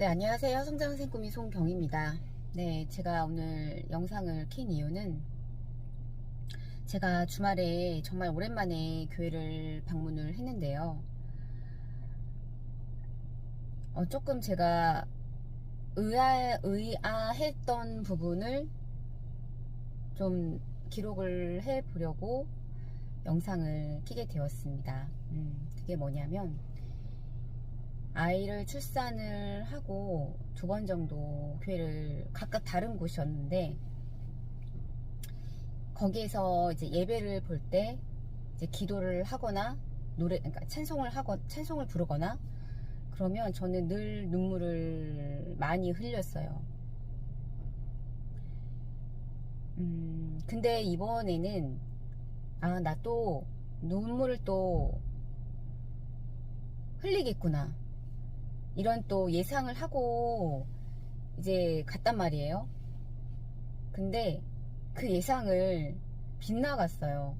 네, 안녕하세요. 성장생 꿈이 송경입니다. 네, 제가 오늘 영상을 킨 이유는 제가 주말에 정말 오랜만에 교회를 방문을 했는데요. 어, 조금 제가 의아, 의아했던 부분을 좀 기록을 해 보려고 영상을 키게 되었습니다. 음, 그게 뭐냐면, 아이를 출산을 하고 두 번 정도 교회를 각각 다른 곳이었는데 거기에서 이제 예배를 볼 때 이제 기도를 하거나 노래 그러니까 찬송을 하거 찬송을 부르거나 그러면 저는 늘 눈물을 많이 흘렸어요. 음, 근데 이번에는 아, 나 또 눈물을 또 흘리겠구나. 이런 또 예상을 하고 이제 갔단 말이에요. 근데 그 예상을 빗나갔어요.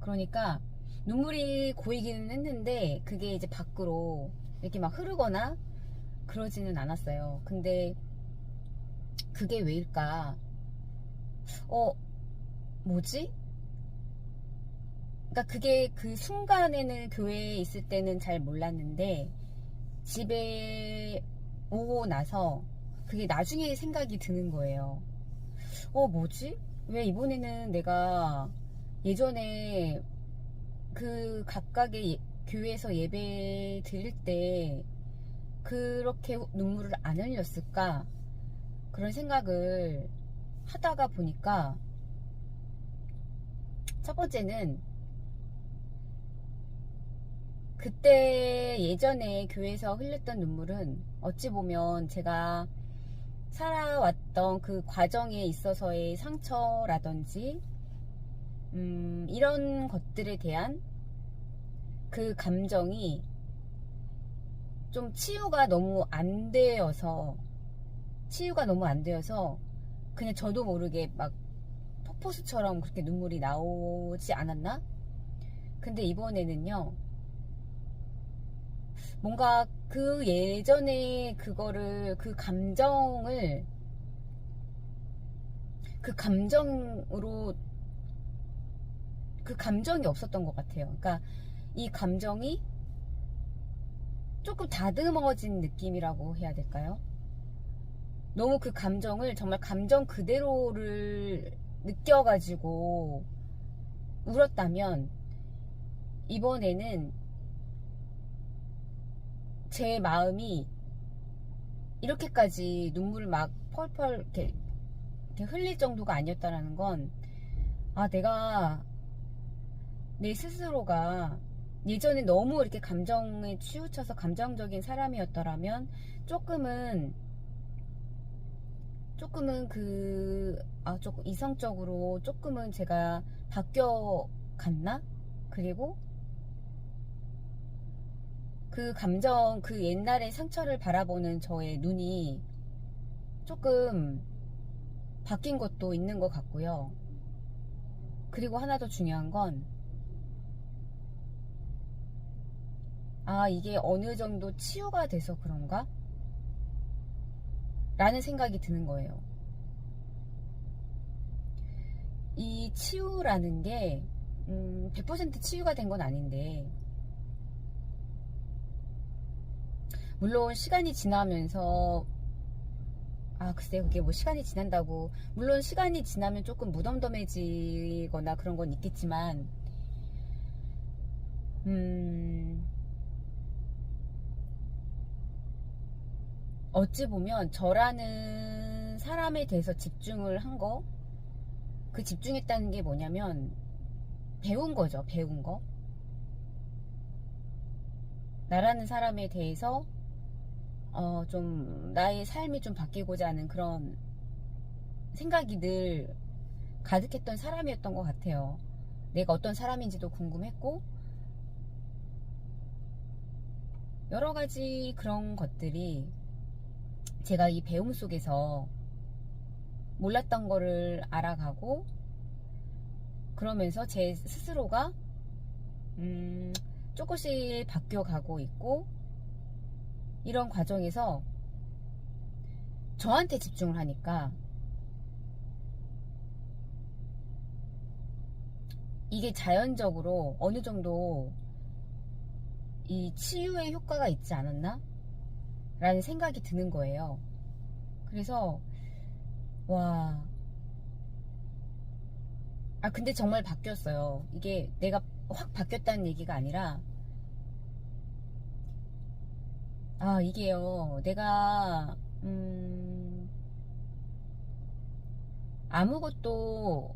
그러니까 눈물이 고이기는 했는데 그게 이제 밖으로 이렇게 막 흐르거나 그러지는 않았어요. 근데 그게 왜일까? 어, 뭐지? 그러니까 그게 그 순간에는 교회에 있을 때는 잘 몰랐는데 집에 오고 나서 그게 나중에 생각이 드는 거예요. 어, 뭐지? 왜 이번에는 내가 예전에 그 각각의 예- 교회에서 예배 드릴 때 그렇게 눈물을 안 흘렸을까? 그런 생각을 하다가 보니까 첫 번째는 그때 예전에 교회에서 흘렸던 눈물은 어찌 보면 제가 살아왔던 그 과정에 있어서의 상처라든지, 음, 이런 것들에 대한 그 감정이 좀 치유가 너무 안 되어서, 치유가 너무 안 되어서, 그냥 저도 모르게 막 폭포수처럼 그렇게 눈물이 나오지 않았나? 근데 이번에는요, 뭔가 그 예전에 그거를 그 감정을 그 감정으로 그 감정이 없었던 것 같아요. 그러니까 이 감정이 조금 다듬어진 느낌이라고 해야 될까요? 너무 그 감정을 정말 감정 그대로를 느껴가지고 울었다면 이번에는 제 마음이 이렇게까지 눈물을 막 펄펄 이렇게, 이렇게 흘릴 정도가 아니었다라는 건, 아, 내가 내 스스로가 예전에 너무 이렇게 감정에 치우쳐서 감정적인 사람이었더라면 조금은 조금은 그, 아, 조금 이성적으로 조금은 제가 바뀌어 갔나? 그리고 그 감정, 그 옛날의 상처를 바라보는 저의 눈이 조금 바뀐 것도 있는 것 같고요. 그리고 하나 더 중요한 건, 아, 이게 어느 정도 치유가 돼서 그런가? 라는 생각이 드는 거예요. 이 치유라는 게, 음, 100% 치유가 된 건 아닌데, 물론 시간이 지나면서 아 글쎄 그게 뭐 시간이 지난다고. 물론 시간이 지나면 조금 무덤덤해지거나 그런 건 있겠지만 음 어찌 보면 저라는 사람에 대해서 집중을 한 거 그 집중했다는 게 뭐냐면 배운 거죠 배운 거. 나라는 사람에 대해서 어, 좀, 나의 삶이 좀 바뀌고자 하는 그런 생각이 늘 가득했던 사람이었던 것 같아요. 내가 어떤 사람인지도 궁금했고, 여러 가지 그런 것들이 제가 이 배움 속에서 몰랐던 거를 알아가고, 그러면서 제 스스로가, 음, 조금씩 바뀌어 가고 있고, 이런 과정에서 저한테 집중을 하니까 이게 자연적으로 어느 정도 이 치유의 효과가 있지 않았나? 라는 생각이 드는 거예요. 그래서, 와. 아, 근데 정말 바뀌었어요. 이게 내가 확 바뀌었다는 얘기가 아니라, 아, 이게요. 내가, 음, 아무것도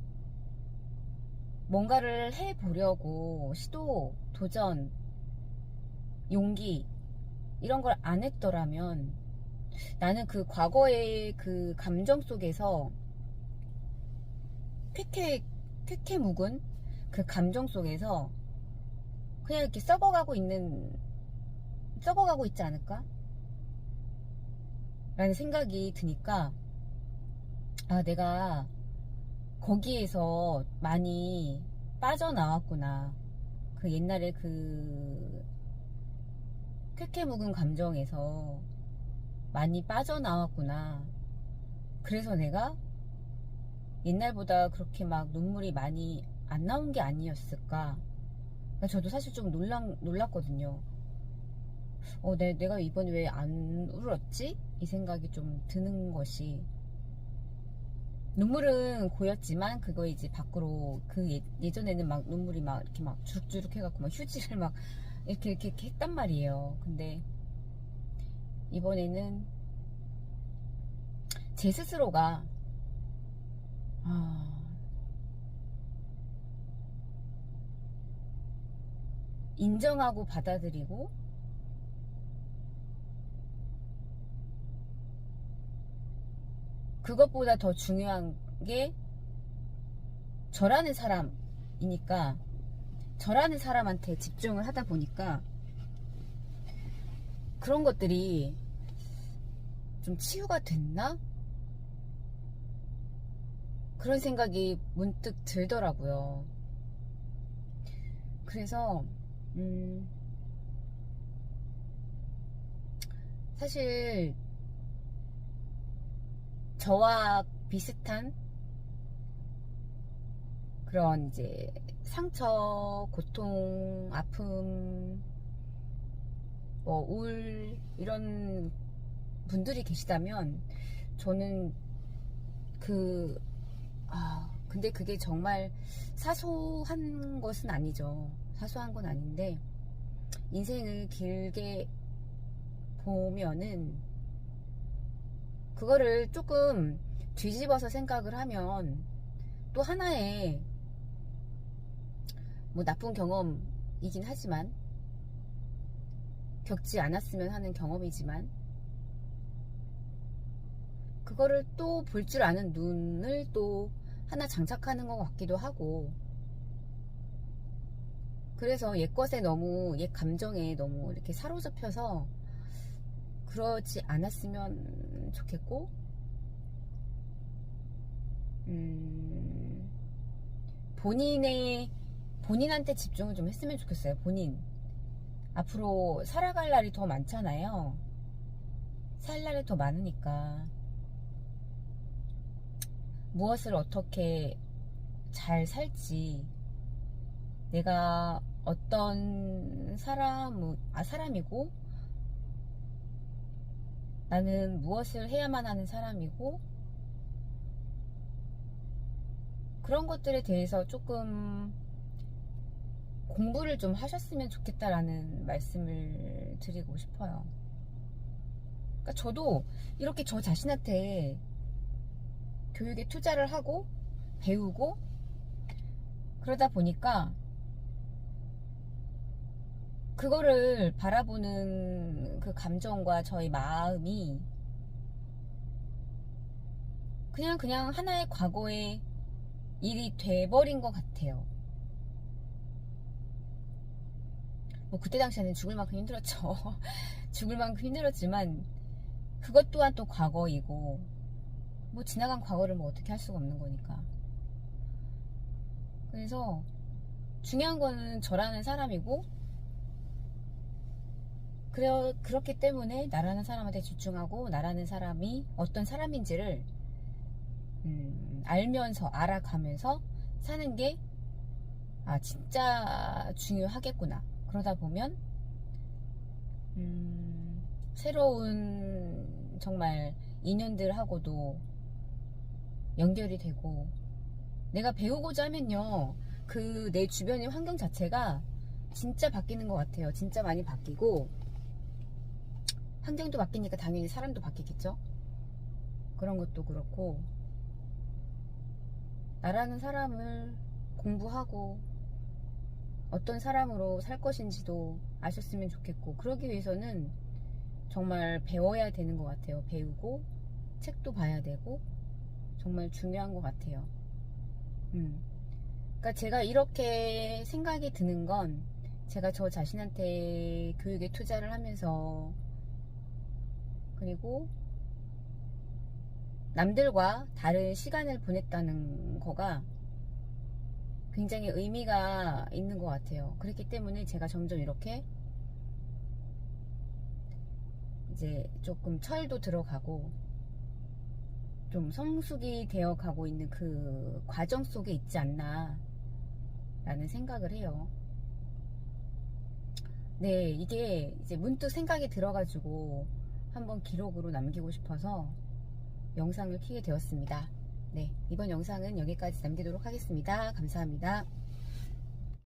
뭔가를 해보려고 시도, 도전, 용기, 이런 걸 안 했더라면 나는 그 과거의 그 감정 속에서 쾌쾌, 쾌쾌 묵은 그 감정 속에서 그냥 이렇게 썩어가고 있는, 썩어가고 있지 않을까? 라는 생각이 드니까, 아, 내가 거기에서 많이 빠져나왔구나. 그 옛날에 그 쾌쾌 묵은 감정에서 많이 빠져나왔구나. 그래서 내가 옛날보다 그렇게 막 눈물이 많이 안 나온 게 아니었을까. 그러니까 저도 사실 좀 놀란, 놀랐거든요. 어, 내, 내가 이번에 왜 안 울었지? 이 생각이 좀 드는 것이. 눈물은 고였지만, 그거 이제 밖으로, 그 예, 예전에는 막 눈물이 막 이렇게 막 주룩주룩 해갖고 막 휴지를 막 이렇게, 이렇게, 이렇게 했단 말이에요. 근데, 이번에는 제 스스로가, 아, 인정하고 받아들이고, 그것보다 더 중요한 게 저라는 사람이니까 저라는 사람한테 집중을 하다 보니까 그런 것들이 좀 치유가 됐나? 그런 생각이 문득 들더라고요. 그래서, 음, 사실, 저와 비슷한 그런 이제 상처, 고통, 아픔, 뭐 우울 이런 분들이 계시다면 저는 그 아, 근데 그게 정말 사소한 것은 아니죠. 사소한 건 아닌데 인생을 길게 보면은 그거를 조금 뒤집어서 생각을 하면 또 하나의 뭐 나쁜 경험이긴 하지만 겪지 않았으면 하는 경험이지만 그거를 또 볼 줄 아는 눈을 또 하나 장착하는 것 같기도 하고. 그래서 옛 것에 너무 옛 감정에 너무 이렇게 사로잡혀서 그러지 않았으면 좋겠고 음, 본인의 본인한테 집중을 좀 했으면 좋겠어요. 본인 앞으로 살아갈 날이 더 많잖아요. 살 날이 더 많으니까 무엇을 어떻게 잘 살지 내가 어떤 사람 아 사람이고 나는 무엇을 해야만 하는 사람이고 그런 것들에 대해서 조금 공부를 좀 하셨으면 좋겠다라는 말씀을 드리고 싶어요. 그러니까 저도 이렇게 저 자신한테 교육에 투자를 하고 배우고 그러다 보니까 그거를 바라보는 그 감정과 저의 마음이 그냥 그냥 하나의 과거의 일이 돼버린 것 같아요. 뭐 그때 당시에는 죽을 만큼 힘들었죠. 죽을 만큼 힘들었지만 그것 또한 또 과거이고 뭐 지나간 과거를 뭐 어떻게 할 수가 없는 거니까. 그래서 중요한 거는 저라는 사람이고 그래, 그렇기 때문에 나라는 사람한테 집중하고 나라는 사람이 어떤 사람인지를 음, 알면서 알아가면서 사는 게 아, 진짜 중요하겠구나. 그러다 보면 음, 새로운 정말 인연들하고도 연결이 되고 내가 배우고자 하면요 그 내 주변의 환경 자체가 진짜 바뀌는 것 같아요 진짜 많이 바뀌고 환경도 바뀌니까 당연히 사람도 바뀌겠죠? 그런 것도 그렇고 나라는 사람을 공부하고 어떤 사람으로 살 것인지도 아셨으면 좋겠고 그러기 위해서는 정말 배워야 되는 것 같아요. 배우고 책도 봐야 되고 정말 중요한 것 같아요. 음. 그러니까 제가 이렇게 생각이 드는 건 제가 저 자신한테 교육에 투자를 하면서 그리고 남들과 다른 시간을 보냈다는 거가 굉장히 의미가 있는 것 같아요. 그렇기 때문에 제가 점점 이렇게 이제 조금 철도 들어가고 좀 성숙이 되어 가고 있는 그 과정 속에 있지 않나 라는 생각을 해요. 네, 이게 이제 문득 생각이 들어가지고 한번 기록으로 남기고 싶어서 영상을 키게 되었습니다. 네, 이번 영상은 여기까지 남기도록 하겠습니다. 감사합니다.